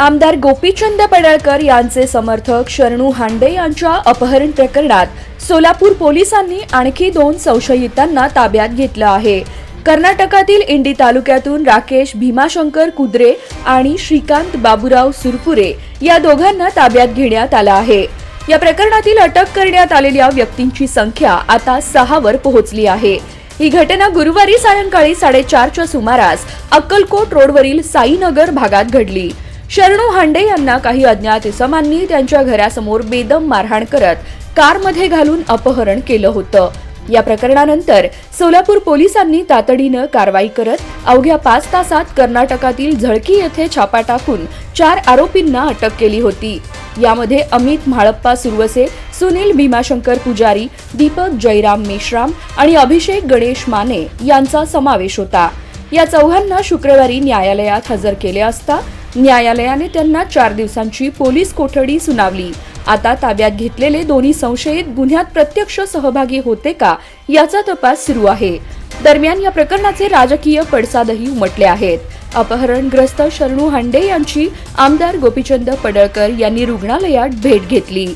आमदार गोपीचंद पडळकर यांचे समर्थक शरणू हांडे यांच्या अपहरण प्रकरणात सोलापूर पोलिसांनी आणखी दोन संशयितांना ताब्यात घेतलं आहे. कर्नाटकातील इंडी तालुक्यातून राकेश भीमाशंकर कुद्रे आणि श्रीकांत बाबूराव सुरपुरे या दोघांना ताब्यात घेण्यात आलं आहे. या प्रकरणातील अटक करण्यात आलेल्या व्यक्तींची संख्या आता सहावर पोहोचली आहे. ही घटना गुरुवारी सायंकाळी साडेचारच्या सुमारास अक्कलकोट रोडवरील साईनगर भागात घडली. शरणू हांडे यांना काही अज्ञात इसमांनी त्यांच्या घरासमोर बेदम मारहाण करत कारमध्ये घालून अपहरण केलं होतं. या प्रकरणानंतर सोलापूर पोलिसांनी तातडीनं कारवाई करत अवघ्या पाच तासात कर्नाटकातील झळकी येथे छापा टाकून चार आरोपींना अटक केली होती. यामध्ये अमित म्हाळप्पा सुरवसे सुनील भीमाशंकर पुजारी दीपक जयराम मेश्राम आणि अभिषेक गणेश माने यांचा समावेश होता. या चौघांना शुक्रवारी न्यायालयात हजर केले असता न्यायालयाने त्यांना चार दिवसांची पोलीस कोठडी सुनावली. आता ताब्यात घेतलेले दोन्ही संशयित गुन्ह्यात प्रत्यक्ष सहभागी होते का याचा तपास सुरू आहे. दरम्यान या प्रकरणाचे राजकीय पडसादही उमटले आहेत. अपहरणग्रस्त शरणू हांडे यांची आमदार गोपीचंद पडळकर यांनी रुग्णालयात भेट घेतली.